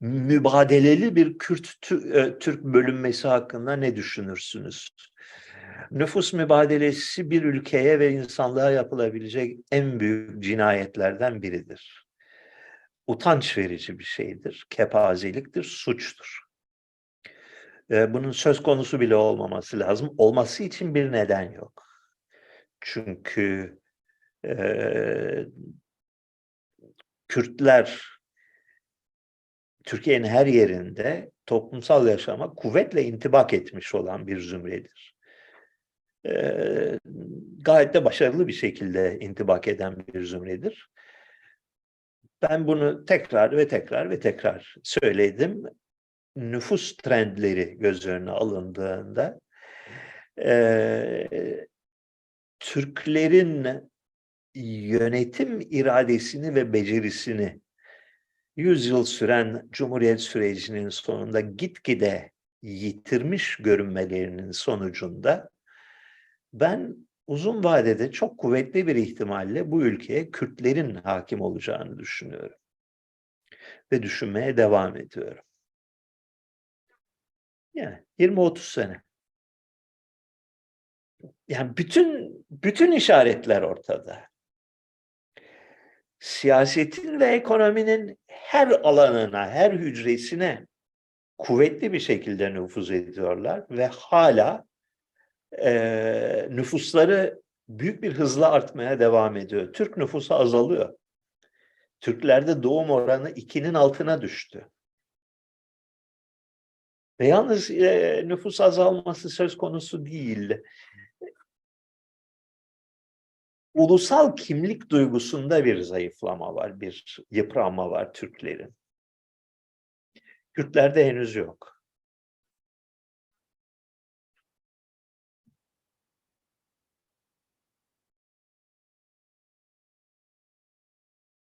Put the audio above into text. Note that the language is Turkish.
mübadeleli bir Kürt Tü- e, bölünmesi hakkında ne düşünürsünüz? Nüfus mübadelesi bir ülkeye ve insanlığa yapılabilecek en büyük cinayetlerden biridir. Utanç verici bir şeydir, kepazeliktir, suçtur. E, Bunun söz konusu bile olmaması lazım. Olması için bir neden yok. Çünkü e, Kürtler Türkiye'nin her yerinde toplumsal yaşama kuvvetle intibak etmiş olan bir zümredir. Ee, gayet de başarılı bir şekilde intibak eden bir zümredir. Ben bunu tekrar ve tekrar ve tekrar söyledim. Nüfus trendleri göz önüne alındığında eee, Türklerin yönetim iradesini ve becerisini 100 yıl süren Cumhuriyet sürecinin sonunda gitgide yitirmiş görünmelerinin sonucunda ben uzun vadede çok kuvvetli bir ihtimalle bu ülkeye Kürtlerin hakim olacağını düşünüyorum. Ve düşünmeye devam ediyorum. Yani 20-30 sene. Yani bütün bütün işaretler ortada. Siyasetin ve ekonominin her alanına, her hücresine kuvvetli bir şekilde nüfuz ediyorlar ve hala eee, nüfusları büyük bir hızla artmaya devam ediyor. Türk nüfusu azalıyor. Türklerde doğum oranı 2'nin altına düştü. Ve yalnız eee, nüfus azalması söz konusu değil. Ulusal kimlik duygusunda bir zayıflama var, bir yıpranma var Türklerin. Kürtlerde henüz yok.